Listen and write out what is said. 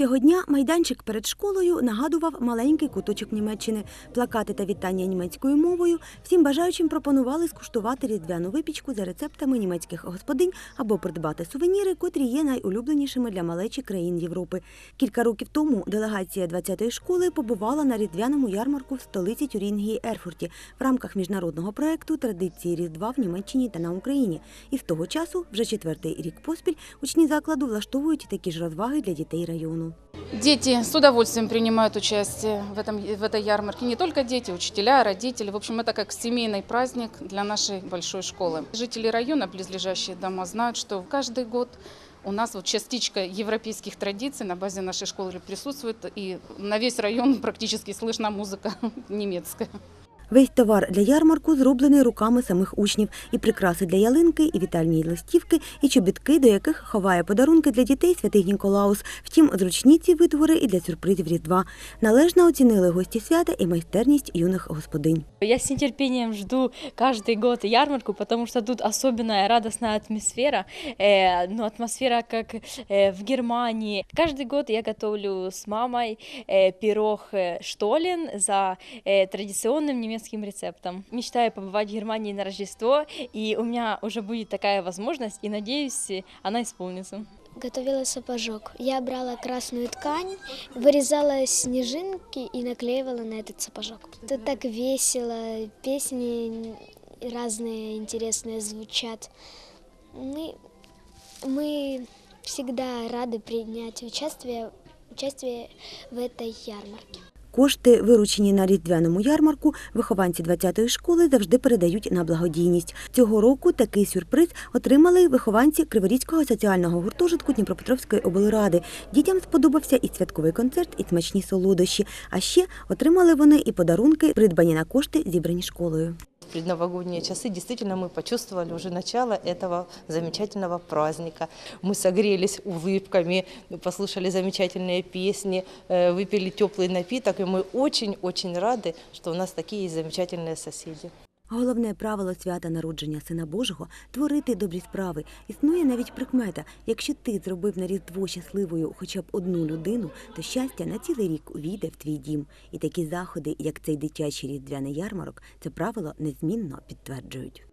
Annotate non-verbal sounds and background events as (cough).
Цього дня майданчик перед школою нагадував маленький куточок Німеччини. Плакати та вітання німецькою мовою всім бажаючим пропонували скуштувати різдвяну випічку за рецептами німецьких господинь або придбати сувеніри, котрі є найулюбленішими для малечі країн Європи. Кілька років тому делегація 20-ї школи побувала на різдвяному ярмарку в столиці Тюрінгії Ерфурті в рамках міжнародного проекту Традиції Різдва в Німеччині та на Україні. І з того часу, вже четвертий рік поспіль, учні закладу влаштовують такі ж розваги для дітей району. Дети с удовольствием принимают участие в, этом, в этой ярмарке. Не только дети, учителя, родители. В общем, это как семейный праздник для нашей большой школы. Жители района, близлежащие дома, знают, что каждый год у нас вот частичка европейских традиций на базе нашей школы присутствует. И на весь район (laughs) практически слышна музыка (laughs) немецкая. Весь товар для ярмарку зроблений руками самих учнів, і прикраси для ялинки, і вітальні листівки, і чобітки, до яких ховає подарунки для дітей святий Ніколаус. Втім, зручні ці витвори і для сюрпризів Різдва. Належно оцінили гості свята і майстерність юних господинь. Я с нетерпением жду каждый год ярмарку, потому что тут особенная радостная атмосфера, э, ну, атмосфера как э, в Германии. Каждый год я готовлю с мамой э, пирог э, штолен за э, традиционным немецким рецептом. Мечтаю побывать в Германии на Рождество, и у меня уже будет такая возможность, и надеюсь, она исполнится. Готовила сапожок. Я брала красную ткань, вырезала снежинки и наклеивала на этот сапожок. Тут так весело, песни разные интересные звучат. Мы, мы всегда рады принять участие, участие в этой ярмарке. Кошти, виручені на різдвяному ярмарку, вихованці 20-ї школи завжди передають на благодійність. Цього року такий сюрприз отримали вихованці Криворізького соціального гуртожитку Дніпропетровської облради. Дітям сподобався і святковий концерт, і смачні солодощі. А ще отримали вони і подарунки, придбані на кошти, зібрані школою В предновогодние часы действительно мы почувствовали уже начало этого замечательного праздника. Мы согрелись улыбками, послушали замечательные песни, э, выпили теплый напиток, и мы очень-очень рады, что у нас такие есть замечательные соседи. Головне правило свята народження Сина Божого творити добрі справи. Існує навіть прикмета. Якщо ти зробив на Різдво щасливою хоча б одну людину, то щастя на цілий рік увійде в твій дім. І такі заходи, як цей дитячий різдвяний ярмарок, це правило незмінно підтверджують.